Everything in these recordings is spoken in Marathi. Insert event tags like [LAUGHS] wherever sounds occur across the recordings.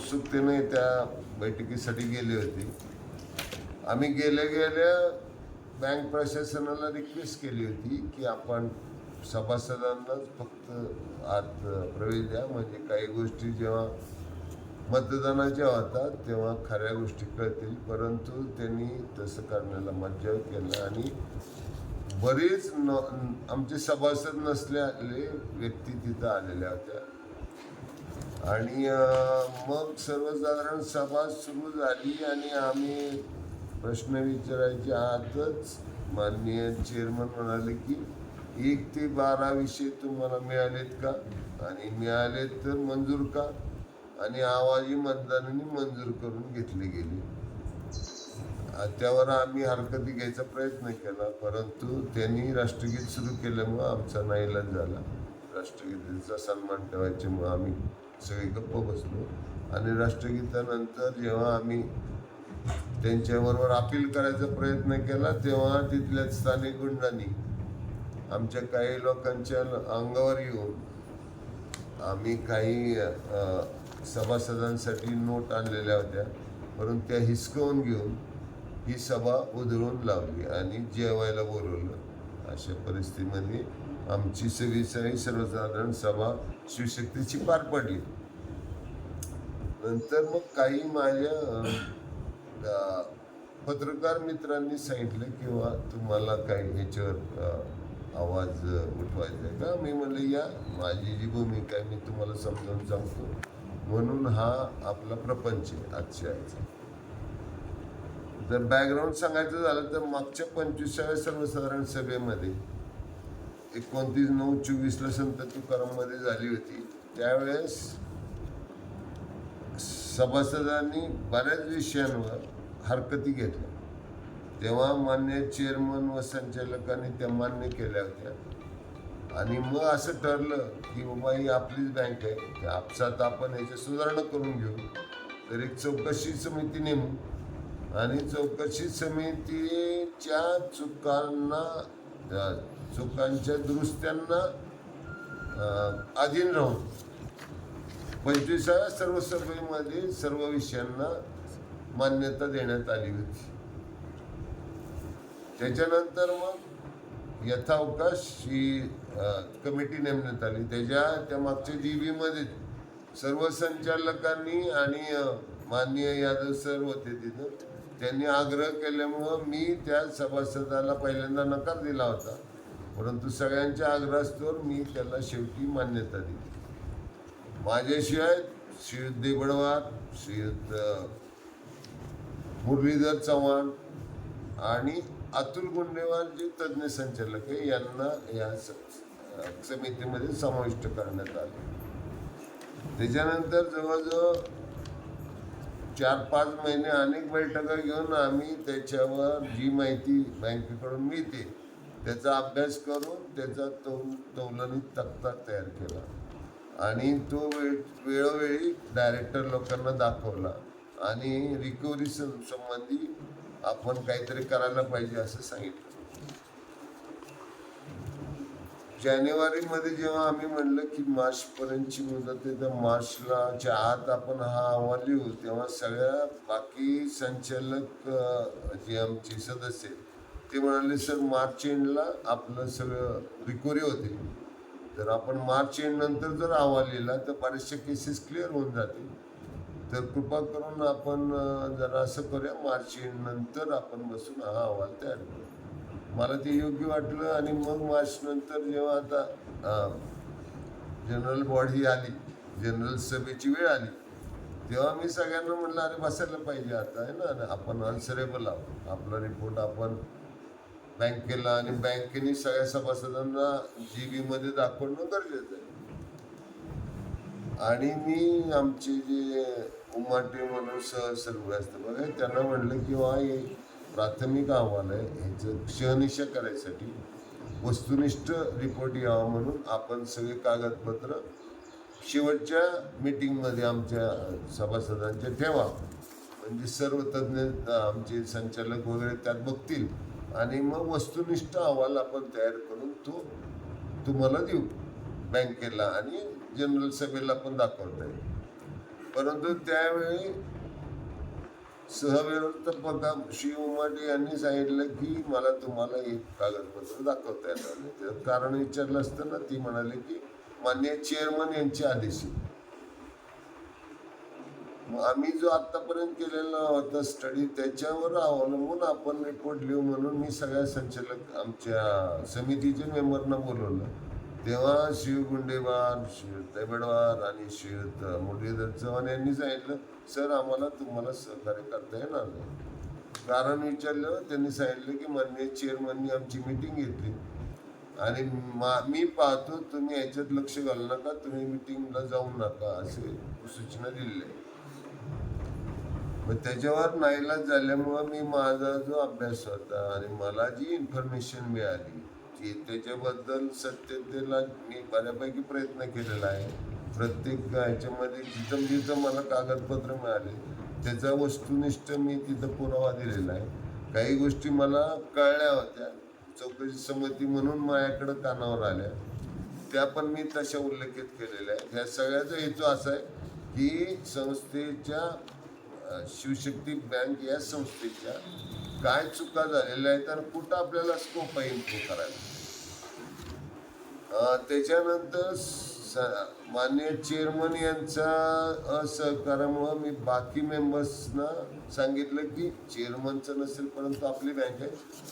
उत्सुकतेने त्या बैठकीसाठी गेले होते. आम्ही गेल्या गेल्या बँक प्रशासनाला रिक्वेस्ट केली होती की आपण सभासदांनाच फक्त आत प्रवेश द्या. म्हणजे काही गोष्टी जेव्हा मतदानाच्या होतात तेव्हा खऱ्या गोष्टी कळतील. परंतु त्यांनी तसं करण्याला मज्जाव केला आणि बरेच न आमचे सभासद नसलेले व्यक्ती तिथं आलेल्या होत्या. आणि मग सर्वसाधारण सभा सुरू झाली आणि आम्ही प्रश्न विचारायच्या आतच माननीय चेअरमन म्हणाले की एक ते बारा विषय तुम्हाला मिळालेत का? आणि मिळाले तर मंजूर का? आणि आवाजी मतदानाने मंजूर करून घेतले गेले. त्यावर आम्ही हरकती घ्यायचा प्रयत्न केला परंतु त्यांनी राष्ट्रगीत सुरू केल्यामुळं आमचा नाईलाज झाला. राष्ट्रगीताचा सन्मान ठेवायच्यामुळं आम्ही सगळे गप्प बसलो. आणि राष्ट्रगीतानंतर जेव्हा आम्ही त्यांच्याबरोबर अपील करायचा प्रयत्न केला तेव्हा तिथल्या स्थानिक गुंडांनी आमच्या काही लोकांच्या अंगावर येऊन आम्ही काही सभासदांसाठी नोट आणलेल्या होत्या. परंतु त्या हिसकवून घेऊन ही सभा उधळून लावली आणि जेवायला बोलवलं. अशा परिस्थितीमध्ये आमची सगळी सगळी सर्वसाधारण सभा शिवशक्तीची पार पडली. नंतर मग काही माझ्या पत्रकार मित्रांनी सांगितलं किंवा तुम्हाला काही ह्याच्यावर आवाज उठवायचा आहे का? मी म्हणलं या माझी जी भूमिका आहे मी तुम्हाला समजावून सांगतो. म्हणून हा आपला प्रपंच आहे आजच्या जर बॅकग्राऊंड सांगायचं झालं तर मागच्या पंचवीसाव्या सर्वसाधारण सभेमध्ये एकोणतीस नऊ चोवीसला संत तुकाराममध्ये झाली होती. त्यावेळेस सभासदांनी बऱ्याच विषयांवर हरकती घेतल्या. तेव्हा मान्य चेअरमन व संचालकांनी त्या मान्य केल्या होत्या. आणि मग असं ठरलं की बाबा ही आपलीच बँक आहे. त्या आपसात आपण याची सुधारणा करून घेऊ. तर एक चौकशी समिती नेमू. आणि चौकशी समितीच्या चुकांना चुकांच्या दुरुस्त्यांना अधीन राहून. पंचवीसाव्या सर्व सभेमध्ये सर्व विषयांना मान्यता देण्यात आली होती. त्याच्यानंतर मग यथावकाश ही कमिटी नेमण्यात आली. त्याच्या त्या मागच्या जी बीमध्ये सर्व संचालकांनी आणि माननीय यादव सर होते तिथं त्यांनी आग्रह केल्यामुळं मी त्या सभासदाला पहिल्यांदा नकार दिला होता. परंतु सगळ्यांच्या आग्रहास्तोर मी त्याला शेवटी मान्यता दिली. माझ्याशिवाय श्रीयुद्ध देबडवार श्रीयुद्ध मुरलीधर चव्हाण आणि अतुल गुंडेवार जे तज्ज्ञ संचालक आहे यांना या समितीमध्ये समाविष्ट करण्यात आले. त्याच्यानंतर जवळजवळ चार पाच महिने अनेक बैठका घेऊन आम्ही त्याच्यावर जी माहिती बँकेकडून मिळते त्याचा अभ्यास करून त्याचा तौल तौलनी तक्ता तयार केला. आणि तो वेळ वेळोवेळी डायरेक्टर लोकांना दाखवला. आणि रिकव्हरी संबंधी आपण काहीतरी करायला पाहिजे असं सांगितलं. जानेवारीमध्ये जेव्हा आम्ही म्हणलं की मार्चपर्यंतची मुदत आहे तर मार्चलाच्या आत आपण हा अहवाल लिहू. तेव्हा सगळ्या बाकी संचालक जे आमचे सदस्य आहेत, ते म्हणाले सर मार्च एंडला आपलं सगळं रिकवरी होते. तर आपण मार्च एंड नंतर जर अहवाल लिहिला तर बऱ्याचशा केसेस क्लिअर होऊन जातील. तर कृपा करून आपण जरा असं करूया मार्च एंड नंतर आपण बसून हा अहवाल तयार करू. मला ते योग्य वाटलं आणि मग मार्च नंतर जेव्हा आता जनरल बॉडी आली जनरल सभेची वेळ आली तेव्हा मी सगळ्यांना म्हणलं अरे बसायला पाहिजे आता आहे ना? आपण आन्सरेबल आहोत. आपला रिपोर्ट आपण बँकेला आणि बँकेने सगळ्या सभासदांना जी बीमध्ये दाखवणं गरजेचं आहे. आणि मी आमचे जे उमाटे म्हणून सह सर्व असतं बघा त्यांना म्हणलं की वा हे प्राथमिक अहवाल आहे. ह्याचं शहनिशा करायसाठी वस्तुनिष्ठ रिपोर्ट यावा म्हणून आपण सगळे कागदपत्र शेवटच्या मीटिंगमध्ये आमच्या सभासदांच्या ठेवा. म्हणजे सर्व तज्ज्ञ आमचे संचालक वगैरे त्यात बघतील. आणि मग वस्तुनिष्ठ अहवाल आपण तयार करून तो तुम्हाला देऊ बँकेला आणि जनरल सभेला पण दाखवता येईल परंतु त्यावेळी सहव्यवस्थापक श्री उमाटे यांनी सांगितलं की मला तुम्हाला एक कागदपत्र दाखवता येणार नाही कारण विचारलं असताना ती म्हणाले की मान्य चेअरमन यांचे आदेश आहे. आम्ही जो आतापर्यंत केलेला होता स्टडी त्याच्यावर अवलंबून आपण रिपोर्ट लिहू म्हणून मी सगळ्या संचालक आमच्या समितीच्या मेंबरना बोलवलं. तेव्हा शिव गुंडेवार शिव तेबडवार आणि श्रीयुत मुरलीधर चव्हाण यांनी सांगितलं सर आम्हाला तुम्हाला सहकार्य करता येणार नाही. कारण विचारलं त्यांनी सांगितलं की माननीय चेअरमननी आमची मिटिंग घेतली. आणि मा- मी पाहतो तुम्ही याच्यात लक्ष घालू नका तुम्ही मिटिंगला जाऊ नका असे सूचना दिलेल्या आहे त्याच्यावर नाईलाज झाल्यामुळं मी माझा जो अभ्यास होता आणि मला जी इन्फॉर्मेशन मिळाली ती त्याच्याबद्दल सत्यतेला मी बऱ्यापैकी प्रयत्न केलेला आहे. प्रत्येक ह्याच्यामध्ये जिथं जिथं मला कागदपत्र मिळाले त्याचा वस्तुनिष्ठ मी तिथं पुरावा दिलेला आहे. काही गोष्टी मला कळल्या होत्या चौकशी समिती म्हणून माझ्याकडं कानावर आल्या. त्या पण मी तशा उल्लेखित केलेल्या आहेत. ह्या सगळ्याचा हेतू असा आहे की संस्थेच्या शिवशक्ती बँक या संस्थेच्या काय चुका झालेल्या आहेत आणि कुठं आपल्याला स्कोप आहे इम्प्रूव्ह करायला? त्याच्यानंतर माननीय चेअरमन यांचा असहकारामुळं मी बाकी मेंबर्सना सांगितलं की चेअरमनचं नसेल परंतु आपली बँक आहे.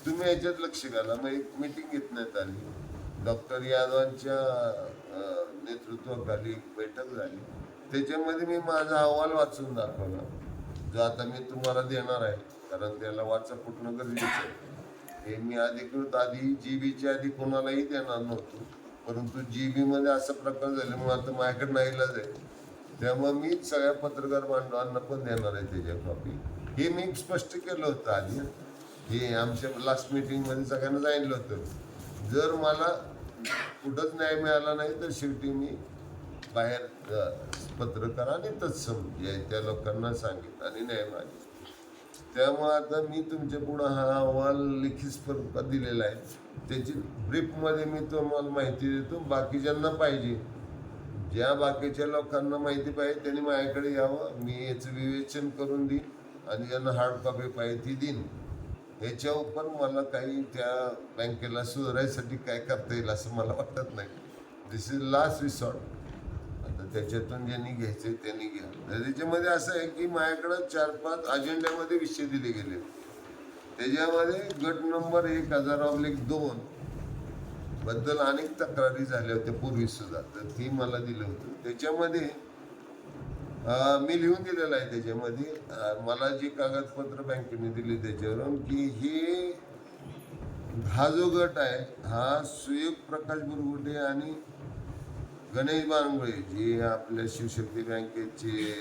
तुम्ही याच्यात लक्ष घाला. मग एक मिटिंग घेतण्यात आली डॉक्टर यादवांच्या नेतृत्वाखाली एक बैठक झाली. त्याच्यामध्ये मी माझा अहवाल वाचून दाखवला. जो आता मी तुम्हाला देणार आहे कारण त्याला वाचा फुटणं गरजेचं आहे? हे मी अधिकृत आधी जी बीच्या आधी कोणालाही देणार नव्हतो परंतु जी बी मध्ये असा प्रकार झाल्यामुळे आता माझ्याकडे नाहीलाच आहे. त्यामुळे मीच सगळ्या पत्रकार बांधवांना पण देणार आहे त्याच्या कॉपी हे मी स्पष्ट केलं होतं आधी. हे आमच्या लास्ट मीटिंगमध्ये सगळ्यांना सांगितलं होतं. जर मला कुठंच न्याय मिळाला नाही तर शेवटी मी बाहेर अ, पत्रकार आणि तत्सम त्या लोकांना सांगितलं आणि न्याय मागितला. त्यामुळे आता मी तुमच्या पुढं हा अहवाल लिखित स्वरूपात दिलेला आहे. त्याची ब्रीफमध्ये मी तुम्हाला माहिती देतो बाकीच्यांना पाहिजे. ज्या बाकीच्या लोकांना माहिती पाहिजे त्यांनी माझ्याकडे यावं मी याचं विवेचन करून देईन आणि ज्यांना हार्ड कॉपी पाहिजे ती देईन. ह्याच्यावर पण मला काही त्या बँकेला सुधारायसाठी काय करता येईल असं मला वाटत नाही. दिस इज लास्ट रिसॉर्ट त्याच्यातून ज्यांनी घ्यायचे त्यांनी घ्या. त्याच्यामध्ये असं आहे की माझ्याकडं चार पाच अजेंड्यामध्ये विषय दिले गेले त्याच्यामध्ये गट नंबर एक हजार ऑब्लिक दोन बद्दल अनेक तक्रारी झाल्या होत्या पूर्वी सुद्धा. तर ती मला दिलं होतं. त्याच्यामध्ये मी लिहून दिलेलं आहे त्याच्यामध्ये मला जी कागदपत्र बँकेने दिली त्याच्यावरून की हे हा जो गट आहे हा सुयोग प्रकाश बुरगुटे आणि गणेश बारंगुळे जे आपल्या शिवशक्ती बँकेचे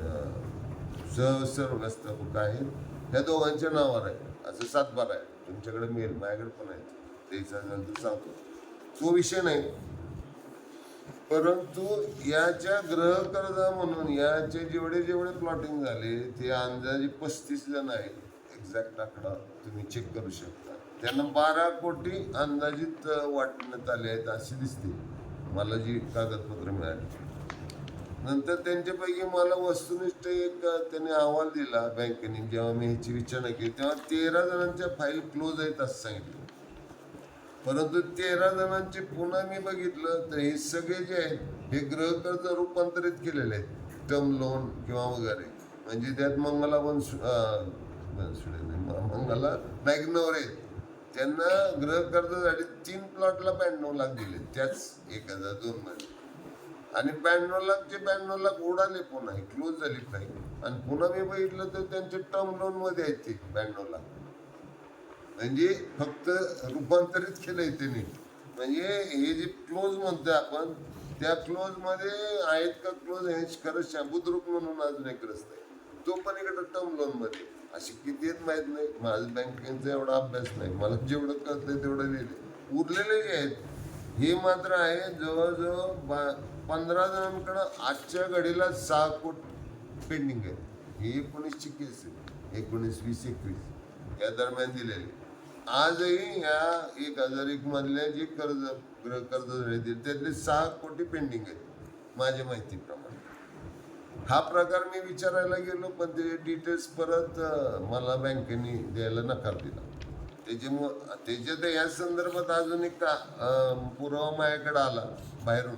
अं, सहव्यवस्थापक आहेत. त्या दोघांच्या नावावर आहे. असं सातबार आहे. तुमच्याकडे मेल माझ्याकडे पण आहे द्यायचा नंतर सांगतो. तो विषय नाही. परंतु याच्या ग्रह कर्जा म्हणून याचे जेवढे जेवढे प्लॉटिंग झाले ते अंदाजे पस्तीस जण आहेत. एक्झॅक्ट आकडा तुम्ही चेक करू शकता. त्यांना बारा कोटी अंदाजित वाटण्यात आले आहेत असे दिसते मला जी कागदपत्र मिळाली. नंतर त्यांच्यापैकी मला वस्तुनिष्ठ एक त्यांनी अहवाल दिला बँकेने. जेव्हा मी ह्याची विचारणा केली तेव्हा तेरा जणांच्या फाईल क्लोज आहेत असं सांगितलं. परंतु तेरा जणांचे पुन्हा मी बघितलं तर हे सगळे जे आहेत हे गृहकर्ज रूपांतरित केलेले आहेत. टर्म लोन किंवा वगैरे. म्हणजे त्यात मंगला बनसु मंगला मॅग्नोर आहेत. त्यांना गृहकर्जासाठी तीन प्लॉटला ब्याण्णव लाख दिले. त्याच एक हजार दोन मध्ये. आणि ब्याण्णव लाखचे ब्याण्णव लाख उडाले पुन्हा क्लोज झाली काही आणि पुन्हा मी बघितलं तर त्यांचे टर्म लोनमध्ये आहेत ते ब्याण्णव लाख. म्हणजे फक्त रूपांतरित केलंय त्यांनी. म्हणजे हे जे क्लोज म्हणतोय आपण त्या क्लोजमध्ये आहेत का क्लोज हे खरं शाबुद्रुक म्हणून अजून एक रस्ता आहे. तो पण इकडे टर्म लोनमध्ये अशी किती आहेत माहीत नाही. माझं बँकिंगचा एवढा अभ्यास नाही. मला जेवढं कळतंय तेवढं लिहिले उरलेले जे आहेत हे मात्र आहे जवळजवळ बा पंधरा जणांकडं आजच्या घडीला सहा कोट पेंडिंग आहेत. ही एकोणीसची केस आहे एकोणीस वीस एकवीस या दरम्यान दिलेली. आजही ह्या एक हजार एक मधल्या जे कर्ज गृह कर्ज झाले त्यातले सहा कोटी पेंडिंग आहेत. माझ्या माहितीप्रमाणे. हा प्रकार मी विचारायला गेलो पण ते डिटेल्स परत मला बँकेने द्यायला नकार दिला. त्याच्यामुळं त्याच्यात या संदर्भात अजून एक का- पुरावा माझ्याकडे आला बाहेरून.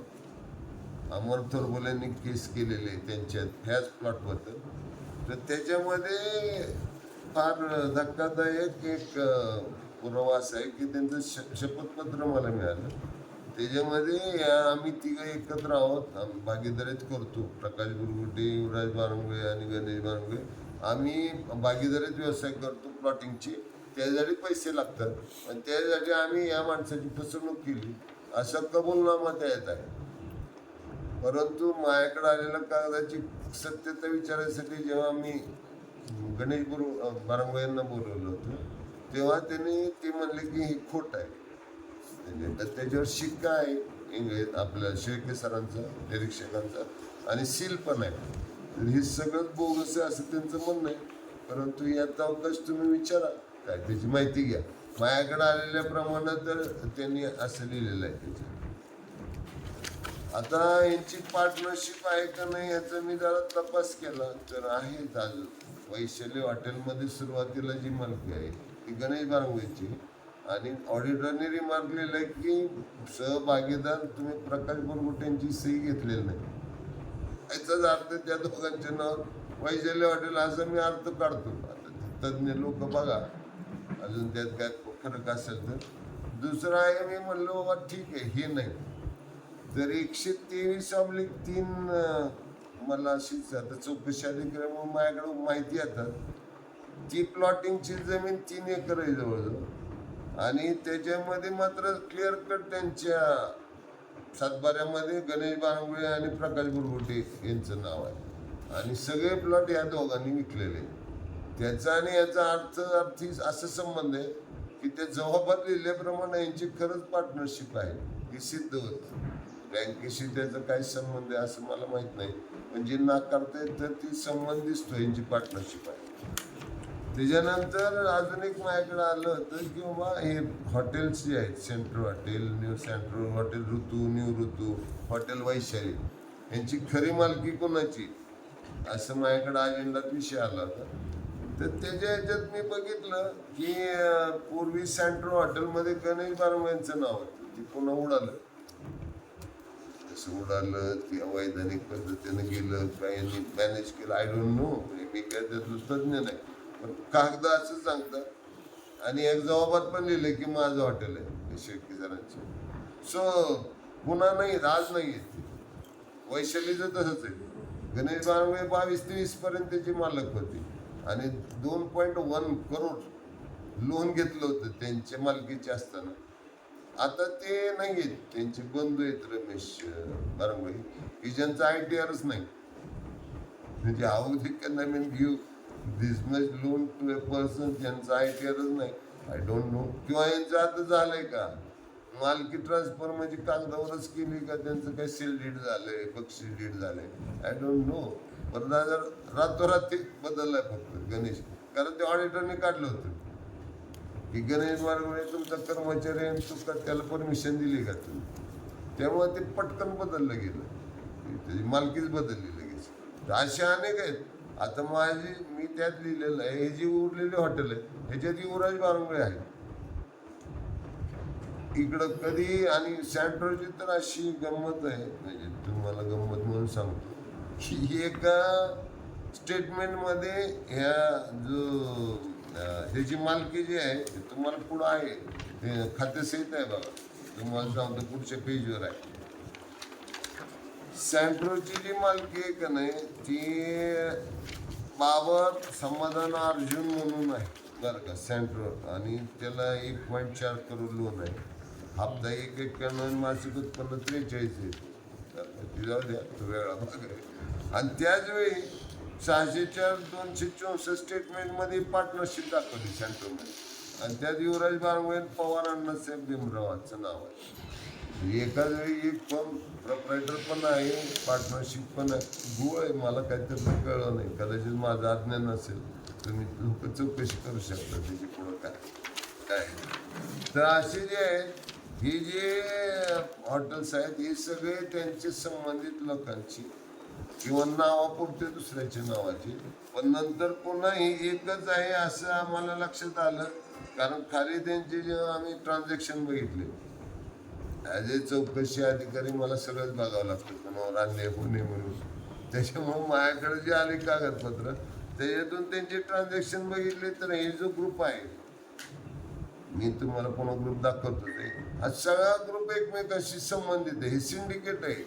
अमर थोरबोलेंनी केस केलेली आहे त्यांच्या ह्याच प्लॉटबद्दल तर त्याच्यामध्ये फार धक्कादायक एक पुरावा असा आहे की त्यांचं श शपथपत्र मला मिळालं. त्याच्यामध्ये या आम्ही तिघं एकत्र आहोत. आम्ही भागीदारीत करतो. प्रकाश गुरगुटे युवराज बारंगळे आणि गणेश बारंगळे. आम्ही भागीदारीत व्यवसाय करतो प्लॉटिंगचे. त्यासाठी पैसे लागतात. आणि त्यासाठी आम्ही या माणसाची फसवणूक केली. असा कबूलनामा त्यात आहे. परंतु माझ्याकडे आलेल्या कागदाची सत्यता विचारायसाठी जेव्हा मी गणेश गुरु बारंगळे यांना बोलवलं होतं तेव्हा त्यांनी ते म्हणले की हे खोट आहे. म्हणजे तर त्याच्यावर शिक्का आहे. इंग्रज आपल्या शेळके सरांचा निरीक्षकांचा आणि सील पण आहे. हे सगळं बोगस आहे असं त्यांचं म्हणणं आहे. परंतु यात अवकाश तुम्ही विचारा. काय त्याची माहिती घ्या. माझ्याकडे आलेल्या प्रमाणात तर त्यांनी असं लिहिलेलं आहे त्याच्यात. आता यांची पार्टनरशिप आहे का नाही याचा मी जरा तपास केला. तर आहे अजून. वैशाली हॉटेलमध्ये सुरुवातीला जी मालकी आहे ती गणेश बारंगची आणि ऑडिटरने रिमार्क लिहिलं की सहभागीदार तुम्ही प्रकाश बोरगुट्यांची सही घेतलेली नाही. याचाच अर्थ त्या दोघांचे नाव वैशाली हॉटेल असं मी अर्थ काढतो. आता तज्ज्ञ लोक बघा. अजून त्यात काय फरक असेल तर. दुसरं आहे मी म्हणलो बाबा ठीक आहे हे नाही. तर एकशे तेवीस ऑब्लिक तीन मला अशीच आता चौकशी अधिकाऱ्यामुळे माझ्याकडे माहिती येतात ती प्लॉटिंगची जमीन तीन एकर आहे जवळजवळ. आणि त्याच्यामध्ये मात्र क्लिअर कट त्यांच्या सातबाऱ्यामध्ये गणेश बांगुळे आणि प्रकाश बुरबुटे यांचं नाव आहे. आणि सगळे प्लॉट या दोघांनी विकलेले. त्याचा आणि याचा अर्थ अर्थी असा संबंध आहे की ते जबाबात लिहिल्याप्रमाणे यांची खरंच पार्टनरशिप आहे. ही सिद्ध होत. बँकेशी त्याचा काय संबंध आहे असं मला माहीत नाही. पण जे नाकारत येत तर ती संबंध दिसतो यांची पार्टनरशिप आहे. त्याच्यानंतर अजून एक माझ्याकडे आलं होतं की बाबा हे हॉटेल्स जे आहेत central hotel new central hotel Ritu new Ritu hotel Vaishali यांची खरी मालकी कोणाची? असं माझ्याकडे अजेंडात विषय आला होता. तर त्याच्या ह्याच्यात मी बघितलं की पूर्वी सेंट्रल हॉटेलमध्ये गणेश बारमांचं नाव होतं. ते पुन्हा उडालं. कसं उडालं की अवैधानिक पद्धतीने गेलं काय मॅनेज केलं. आय डोंट नो मी काय त्यातलं तज्ज्ञ नाही. पण कागद असं सांगतात. आणि एक जबाबात पण लिहिलं की माझं हॉटेल आहे शेळके सरांचे सो पुन्हा नाही राज नाही आहेत वैशालीचं तसंच आहे. गणेश बारंगे बावीस तेवीस पर्यंत त्याची मालक होती. आणि दोन पॉईंट वन करोड लोन घेतलं होतं त्यांच्या मालकीचे असताना आता ते नाही आहेत. त्यांचे बंधू आहेत रमेश बारंगोळी की ज्यांचं आय टी आरच नाही. म्हणजे how they can this much loan to a person ज्यांचं आय टी आरच नाही. आय डोंट नो किंवा यांचं आता झालंय का? मालकी ट्रान्सफर म्हणजे कागदावरच केली का? त्यांचं काही सेल डीड झालंय बक्षीस डीड झालंय. आय डोंट नो पण जर रातोरात बदललाय फक्त गणेश. कारण ते ऑडिटरने काढलं होतं. की गणेश मार्गवळे तुमचा कर्मचारी आणि तुका त्याला परमिशन दिली का तुम्ही? त्यामुळे ते पटकन बदललं गेलं. त्याची मालकीच बदलली लगेच. असे अनेक आहेत. आता माझी मी त्यात लिहिलेलं आहे. हे जी उरलेली हॉटेल आहे ह्याच्यात युवराज बारंगळे आहे. इकडं कधी आणि सँट्रोची तर अशी गंमत आहे. म्हणजे तुम्हाला गंमत म्हणून सांगतो. की एका स्टेटमेंटमध्ये ह्या जो ह्याची मालकी जी आहे तुम्हाला पुढं आहे. ते खातेसहित आहे बाबा. तुम्हाला सांगतो पुढच्या पेजवर आहे. सँट्रोची जी मालकी आहे का नाही ती बाबर समाधान अर्जुन म्हणून आहे बरं का सँट्रो आणि त्याला एक पॉईंट चार करोड लोन आहे. हप्ता एक एक्क्याण्णव आणि मासिक उत्पन्न त्रेचाळीस आहे. जाऊ द्या वेळा आणि त्याचवेळी सहाशे चार दोनशे चौसष्ट स्टेटमेंटमध्ये पार्टनरशिप दाखवली सँट्रोमध्ये आणि त्यात युवराज बारंगळे पवार अण्णासाहेब भीमरावाचं नाव आहे. एकाच वेळी एक फर्म प्रॉपरायटर पण आहे पार्टनरशिप पण आहे. गुळ आहे मला काहीतरी कळलं नाही. कदाचित माझं अज्ञान नसेल. तुम्ही लोक चौकशी करू शकता त्याची पुढं काय. काय? तर असे जे आहेत ही जे हॉटेल्स आहेत हे सगळे त्यांचे संबंधित लोकांची. किंवा नावापुरते दुसऱ्याच्या नावाचे. पण नंतर पुन्हा ही एकच आहे असं आम्हाला लक्षात आलं. कारण खाली त्यांचे जेव्हा आम्ही ट्रान्झॅक्शन बघितले ॲज ए चौकशी अधिकारी मला सगळंच बघावं लागतं. कोणावर आणले होणे म्हणून. त्याच्यामुळे माझ्याकडे जे आले कागदपत्र त्याच्यातून त्यांचे ट्रान्झॅक्शन बघितले तर हे जो ग्रुप आहे मी तुम्हाला पुन्हा ग्रुप दाखवतो ते हा सगळा ग्रुप एकमेकांशी संबंधित आहे. हे सिंडिकेट आहे.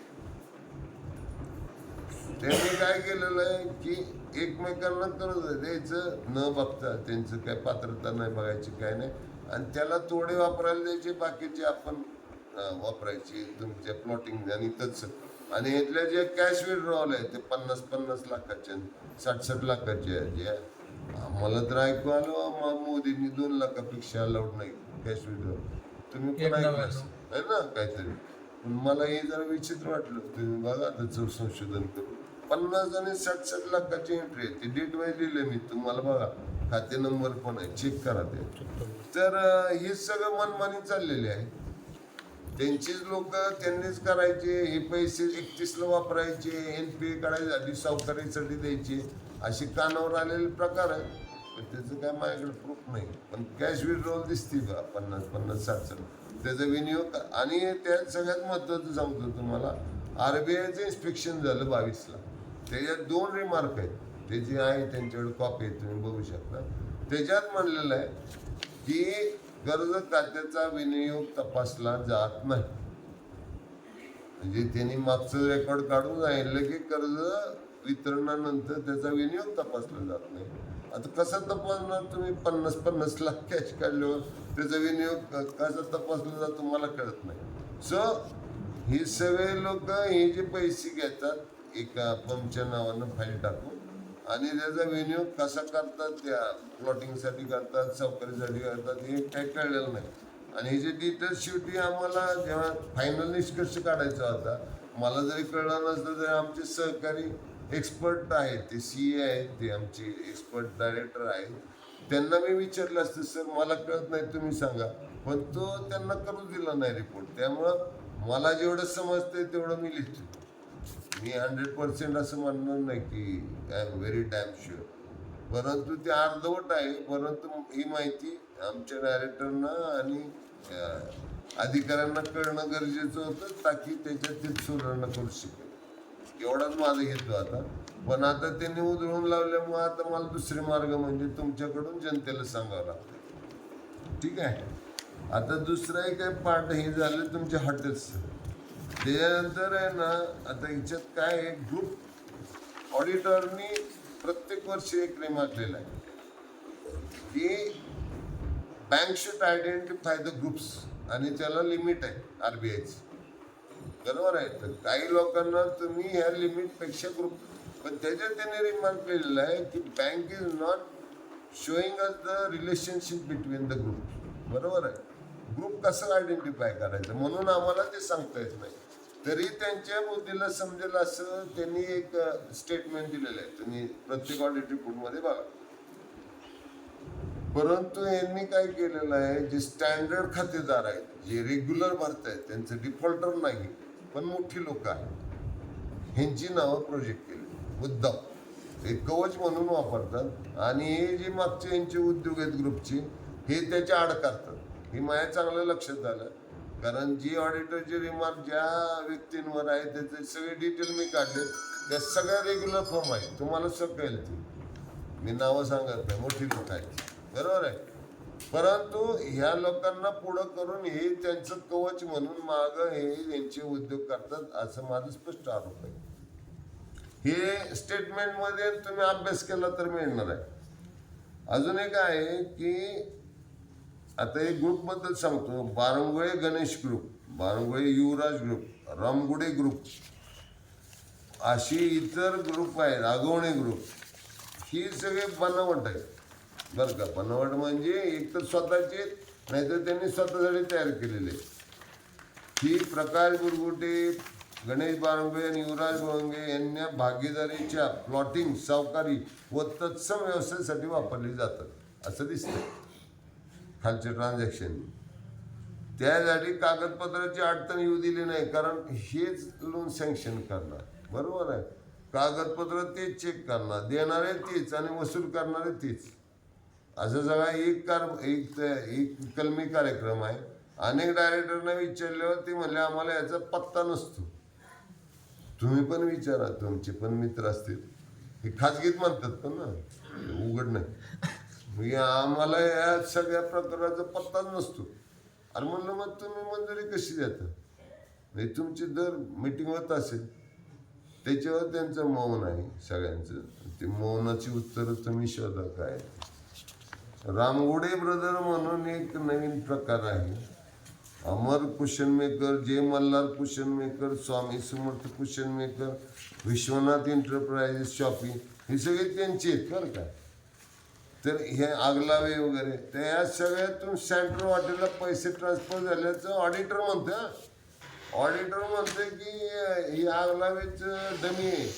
त्यांनी काय केलेलं आहे की एकमेकांना कर्ज द्यायचं न बघता त्यांचं काय पात्रता नाही बघायची काय नाही. आणि त्याला थोडे वापरायला द्यायचे बाकीचे आपण वापरायचे तुमच्या प्लॉटिंग आणि तच आणि इथल्या जे कॅश विड्रॉल आहे ते पन्नास पन्नास लाखाचे साठ साठ लाखाचे आहे. जे आम्हाला तर ऐकू आलं मोदींनी दोन लाखापेक्षा अलाउड नाही कॅश विड्रॉल तुम्ही पण ऐकलं. आहे ना काहीतरी. पण मला हे जरा विचित्र वाटलं. तुम्ही बघा त्याचं संशोधन करून पन्नास आणि साठ साठ लाखाची एंट्री आहे. ती डेट वाईज लिहिलं मी. तुम्हाला बघा खाते नंबर पण आहे. चेक करा ते. तर हे सगळं मनमानी चाललेले आहे. त्यांचीच लोक त्यांनीच करायचे हे पैसे एकतीसला वापरायचे एन पी ए काढायचे आधी सावकारीसाठी द्यायचे. असे कानावर आलेले प्रकार आहेत. पण त्याचं काय माझ्याकडे प्रूफ नाही. पण कॅश विड्रॉल दिसते का? पन्नास पन्नास साठ त्याचा विनियोग आणि त्यात सगळ्यात महत्त्वाचं सांगतो तुम्हाला आर बी आयचं इन्स्पेक्शन झालं बावीसला. त्याच्यात दोन रिमार्क आहेत. ते जे आहे त्यांच्याकडे कॉपी आहे तुम्ही बघू शकता. त्याच्यात म्हणलेलं आहे की कर्ज खात्याचा विनियोग तपासला जात नाही. म्हणजे त्यांनी मागचं रेकॉर्ड काढून सांगितलं की कर्ज वितरणानंतर त्याचा विनियोग तपासला जात नाही. आता कसं तपासणार तुम्ही? पन्नास पन्नास लाख कॅश काढल्यावर त्याचा विनियोग कसा तपासला जातो मला कळत नाही. सो हे सगळे लोक हे जे पैसे घेतात एका पंपच्या नावानं फाईल टाकून आणि त्याचा विनियोग कसा करतात त्या प्लॉटिंगसाठी करतात चौकरीसाठी करतात हे काही कळलेलं नाही. आणि हे जे डिटेल्स शेवटी आम्हाला जेव्हा फायनल निष्कर्ष काढायचा होता मला जरी कळलं नसतं तरी आमचे सहकारी एक्सपर्ट आहेत ते सी ए आहेत ते आमचे एक्सपर्ट डायरेक्टर आहेत. त्यांना मी विचारलं असतं सर मला कळत नाही तुम्ही सांगा. पण तो त्यांना करू दिला नाही रिपोर्ट त्यामुळं मला जेवढं समजतंय तेवढं मी लिहितो मी हंड्रेड पर्सेंट असं म्हणणार नाही की I am very damn sure परंतु ते अर्धवट आहे. परंतु ही माहिती आमच्या डायरेक्टरना आणि अधिकाऱ्यांना कळणं गरजेचं होतं ताकी त्याच्यात ते सुधारणा करू शकेल. एवढाच माझा हेतू आता. पण आता त्यांनी उधळून लावल्यामुळे आता मला दुसरे मार्ग म्हणजे तुमच्याकडून जनतेला सांगावं लागतं. ठीक आहे? आता दुसरं एक काय पार्ट हे झालं तुमच्या हॉटेल्सचं त्याच्यानंतर आहे ना आता याच्यात काय आहे? ग्रुप ऑडिटरनी प्रत्येक वर्षी एक रिमार्कलेला आहे की bank should identify the groups आणि त्याला लिमिट आहे आर बी आयची बरोबर आहे? तर काही लोकांना तुम्ही ह्या लिमिटपेक्षा ग्रुप पण त्याच्यात त्याने रिमार्क केलेलं आहे की bank is not showing us the relationship between the group बरोबर आहे? ग्रुप कसं आयडेंटिफाय करायचं? म्हणून आम्हाला ते सांगता येत नाही. तरी त्यांच्या बुद्धीला समजेल असं त्यांनी एक स्टेटमेंट दिलेलं आहे. त्यांनी प्रत्येक ऑडिट रिपोर्टमध्ये बघा. परंतु यांनी काय केलेलं आहे जे स्टँडर्ड खातेदार आहेत जे रेग्युलर भरतायत त्यांचं डिफॉल्टर नाही पण मोठी लोक आहेत. ह्यांची नावं प्रोजेक्ट केली. मुद्दाम हे कवच म्हणून वापरतात. आणि हे जे मागचे यांचे उद्योग आहेत ग्रुपचे हे त्याच्या आड करतात. हे माझ्या चांगलं लक्षात आलं. कारण जी ऑडिटरचे रिमार्क ज्या व्यक्तींवर आहे त्याचे सगळे डिटेल मी काढले. त्या सगळ्या रेग्युलर फॉर्म आहे तुम्हाला सगळेल ते. मी नावं सांगत नाही. मोठी लोक आहेत बरोबर आहे? परंतु ह्या लोकांना पुढं करून हे त्यांचं कवच म्हणून माग हे यांचे उद्योग करतात असं माझं स्पष्ट आरोप आहे. हे स्टेटमेंटमध्ये तुम्ही अभ्यास केला तर मिळणार आहे. अजून एक आहे की आता एक ग्रुपबद्दल सांगतो. Barangule Ganesh group Barangule Yuvraj group Ramgude group अशी इतर ग्रुप आहे राघवणे ग्रुप ही सगळे बनावट आहेत. बरं का बनावट म्हणजे एक तर स्वतःचे नाहीतर त्यांनी स्वतःसाठी तयार केलेले ही प्रकाश गुरगुटे गणेश बारंगे आणि युवराज गोळंगे यांना भागीदारीच्या प्लॉटिंग सावकारी व तत्सम व्यवस्थेसाठी वापरली जातात. असं दिसतं खालचे ट्रान्झॅक्शन त्यासाठी कागदपत्राची अडचण येऊ दिली नाही कारण हेच लोन सँक्शन करणार. बरोबर आहे? कागदपत्र तेच चेक करणार. देणारे तेच आणि वसूल करणारे तेच. असं सगळा एक कार एक एक कलमी कार्यक्रम आहे. अनेक डायरेक्टरना विचारल्यावर ते म्हणले आम्हाला याचा पत्ता नसतो. तुम्ही पण विचारा तुमचे पण मित्र असतील. हे खाजगीत म्हणतात पण ना. उघड नाही. आम्हाला या सगळ्या प्रकाराचा पत्ताच नसतो. अरे म्हणलं मग तुम्ही मंजुरी कशी देता? म्हणजे तुमची दर मिटिंग होत असेल त्याच्यावर त्यांचं मौन आहे सगळ्यांचं. ते मौनाची उत्तरं तुम्ही शोधा काय? रामगुडे ब्रदर म्हणून एक नवीन प्रकार आहे. Amar cushion maker Jay Malhar cushion maker Swami Samarth cushion maker Vishwanath enterprises shopping हे सगळे त्यांचे आहेत बरं का? तर हे आगलावे वगैरे तर या सगळ्यातून सेंट्रल वाटेला पैसे ट्रान्सफर झाल्याचं ऑडिटर म्हणतं. ऑडिटर म्हणते की ही आगलावेच डमी आहे.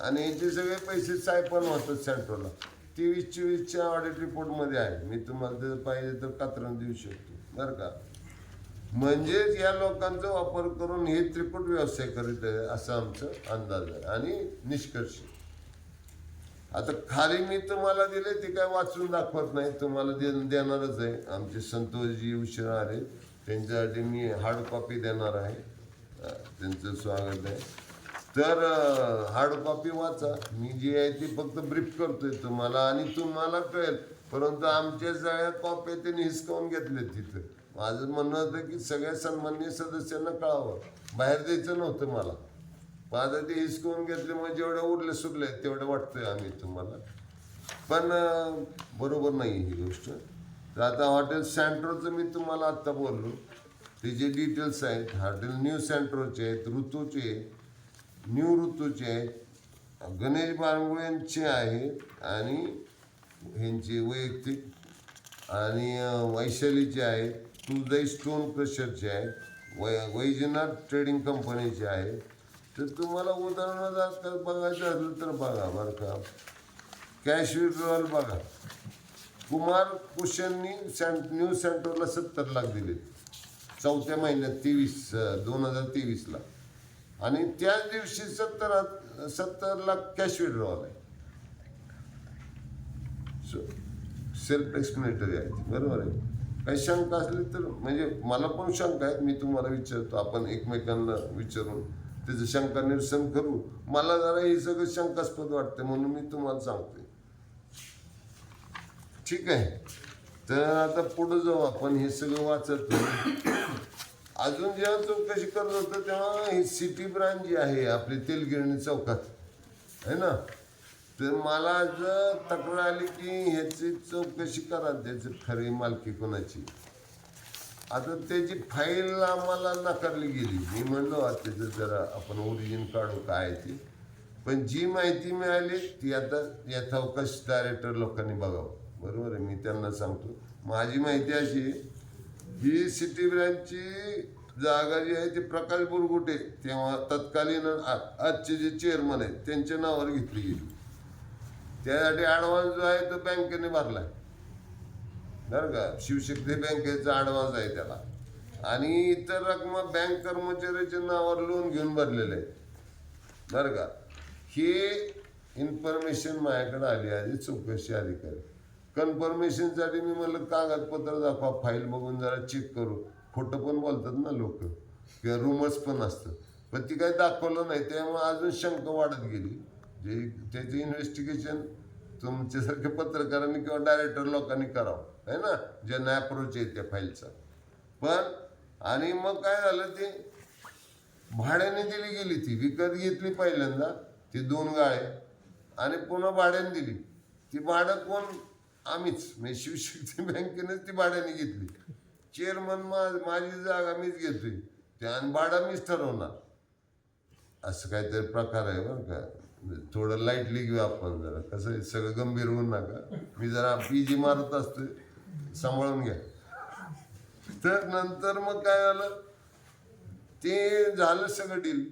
आणि याचे सगळे पैसे सायपन होतात सेंट्रलला तेवीस चोवीसच्या ऑडिट रिपोर्टमध्ये आहे. मी तुम्हाला जर पाहिजे तर कात्रण देऊ शकतो. बरं का? म्हणजेच या लोकांचा वापर करून हे त्रिकूट व्यवसाय करीत आहे असा आमचा अंदाज आहे. आणि निष्कर्ष. आता खाली मी तुम्हाला दिले ते काय वाचून दाखवत नाही तुम्हाला दे देणारच आहे. आमचे संतोषजी उशिरा आले. त्यांच्यासाठी मी हार्ड कॉपी देणार आहे. त्यांचं स्वागत आहे. तर हार्ड कॉपी वाचा. मी जी आहे ती फक्त ब्रीफ करतोय तुम्हाला आणि तुम्हाला कळेल. परंतु आमच्या सगळ्या कॉप्या त्यांनी हिसकावून घेतल्या तिथं. माझं म्हणणं होतं की सगळ्या सन्माननीय सदस्यांना कळावं. बाहेर द्यायचं नव्हतं मला. माझं ते हिसकावून घेतल्यामुळे जेवढे उरले सुरले तेवढं वाटतंय आम्ही तुम्हाला. पण बरोबर नाही ही गोष्ट. तर आता हॉटेल सँट्रोचं मी तुम्हाला आत्ता बोललो. ते जे डिटेल्स आहेत हॉटेल न्यू सँट्रोचे आहेत ऋतूचे न्यू ऋतूचे आहेत गणेश बारंगुळ्यांचे आहेत आणि ह्यांचे वैयक्तिक आणि वैशालीचे आहेत तुळजाई स्टोन क्रशरचे आहेत वै वैजनाथ ट्रेडिंग कंपनीचे आहेत तर तुम्हाला उदाहरणार्थ बघायचं असलं तर बघा बरं का. कॅश विड्रॉल बघा. कुमार कुशननी सेंट न्यू सेंटरला सत्तर लाख दिले. चौथ्या महिन्यात तेवीस दोन हजार तेवीसला. आणि त्याच दिवशी सत्तर सत्तर लाख कॅश विड्रॉल आहे. सेल्फ एक्सप्लेनेटरी आहे बरोबर आहे. काही शंका असली तर म्हणजे मला पण शंका आहेत मी तुम्हाला विचारतो. आपण एकमेकांना विचारून त्याचं शंका निरसन करू. मला जरा हे सगळं शंकास्पद वाटतं म्हणून मी तुम्हाला सांगतोय. ठीक आहे. तर आता पुढे जाऊ आपण हे सगळं वाचत. अजून जेव्हा चौकशी करत होतो तेव्हा ही सिटी ब्रांच जी आहे आपली तेलगिरणी चौकात. है ना? तर मला जर तक्रार आली की ह्याची चौकशी करा त्याची खरी मालकी कोणाची? आता त्याची फाईल आम्हाला नाकारली गेली. मी म्हणलो त्याचं जरा आपण ओरिजिन काढू काय आहे ती. पण जी माहिती मिळाली ती आता यथावकाश डायरेक्टर लोकांनी बघावं. बरोबर आहे मी त्यांना सांगतो. माझी माहिती अशी ही सिटी ब्रँचची जागा जी आहे ती प्रकाश बुरगुटे तेव्हा तत्कालीन आजचे जे चेअरमन आहेत त्यांच्या नावावर घेतली गेली. त्यासाठी ॲडव्हान्स जो आहे तो बँकेने भरला आहे बरं का? शिवशक्ती बँकेचा ॲडव्हान्स आहे त्याला. आणि इतर रकमा बँक कर्मचाऱ्याच्या नावावर लोन घेऊन भरलेले आहेत बरं का? हे इन्फॉर्मेशन माझ्याकडे आली आधी चौकशी अधिकारी कन्फर्मेशनसाठी मी म्हणलं कागदपत्र दाखवा फाईल बघून जरा चेक करू. खोटं पण बोलतात ना लोक. किंवा रुमर्स पण असतं पण ती काही दाखवलं नाही त्यामुळे अजून शंका वाढत गेली. जे त्याचं इन्व्हेस्टिगेशन तुमच्यासारख्या पत्रकारांनी किंवा डायरेक्टर लोकांनी करावं. आहे ना? जे नॅप्रोच आहे त्या फाईलचा. पण आणि मग काय झालं ते? भाड्याने दिली गेली ती. विकत घेतली पहिल्यांदा. ती दोन गाळे. आणि पुन्हा भाड्याने दिली. ती भाडं कोण? आम्हीच. म्हणजे शिवशक्ती बँकेनेच ती भाड्याने घेतली. चेअरमन मा माझी जागा मीच घेतोय. ते आणि भाडा मीच ठरवणार. असं काहीतरी प्रकार आहे बरं का. थोडं लाईटली घेऊ आपण जरा. कसं सगळं गंभीर होऊ नका. मी जरा पी जी मारत असतोय. सांभाळून घ्या तर नंतर मग काय झालं? ते झालं सगळं डील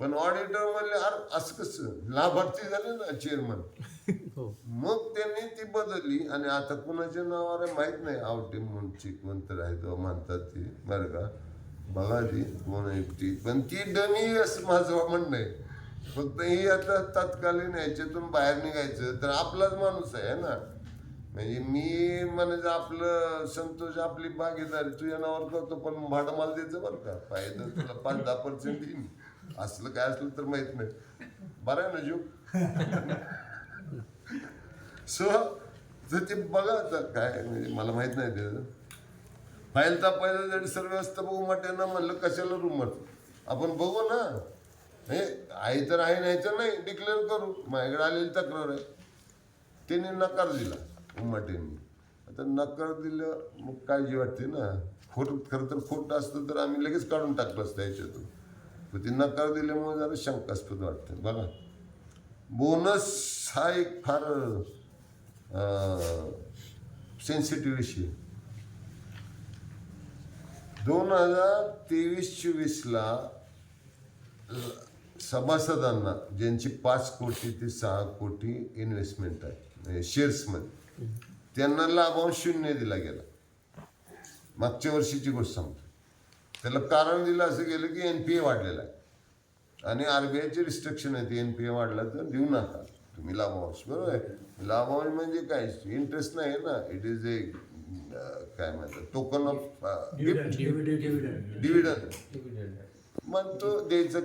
पण ऑडिटर म्हणले अरे असं कसं? लाभार्थी झाले ना चेअरमन [LAUGHS] मग त्यांनी ती बदलली आणि आता कुणाच्या नावावर माहीत नाही. आवटे म्हणून कोणतं आहे तो म्हणतात ती बरं का? बघा ती कोण ती. पण ती डमी असं माझं म्हणणं आहे. फक्त ही आता तत्कालीन ह्याच्यातून बाहेर निघायचं. तर आपलाच माणूस आहे ना? म्हणजे मी म्हणायचं आपलं संतोष आपली भागीदारी तुझ्या नावावर करतो पण भाडं मला द्यायचं बरं का? फायदा तुला पाच दहा पर्सेंट देईन. असलं काय असलं तर माहीत नाही. बरं आहे ना जीव? [LAUGHS] सो तर ते बघा आता काय म्हणजे मला माहीत नाही ते. फाईल तापायला जरी सर्व असतं बघू म्हटलं ना म्हणलं कशाला रूमर आपण बघू ना. हे आहे तर आहे नाही तर नाही डिक्लेअर करू. माझ्याकडे आलेली तक्रार आहे. त्याने नकार दिला. उमाटेंनी. आता नकार दिलं मग काळजी वाटते ना? खोट खरं तर खोटं असतं तर आम्ही लगेच काढून टाकलं असतं याच्यातून. पण ते नकार दिल्यामुळे जरा शंकास्पद वाटतं. बघा. बोनस हा एक फार सेन्सिटिव्ह विषय. दोन हजार तेवीस चोवीसला सभासदांना ज्यांची पाच कोटी ते सहा कोटी इन्व्हेस्टमेंट आहे म्हणजे शेअर्समध्ये त्यांना लाभांश शून्य दिला गेला. मागच्या वर्षीची गोष्ट सांगतो. त्याला कारण दिलं असं गेलं की एन पी ए वाढलेला आहे. आणि आर बी आयचे रिस्ट्रिक्शन आहे एन पी ए वाढला तर देऊ नका. तुम्ही लाभांश बरोबर आहे? लाभांश म्हणजे काय? इंटरेस्ट नाही ना. इट इज ए काय म्हणतात टोकन ऑफ डिव्हिडंड मग तो द्यायचं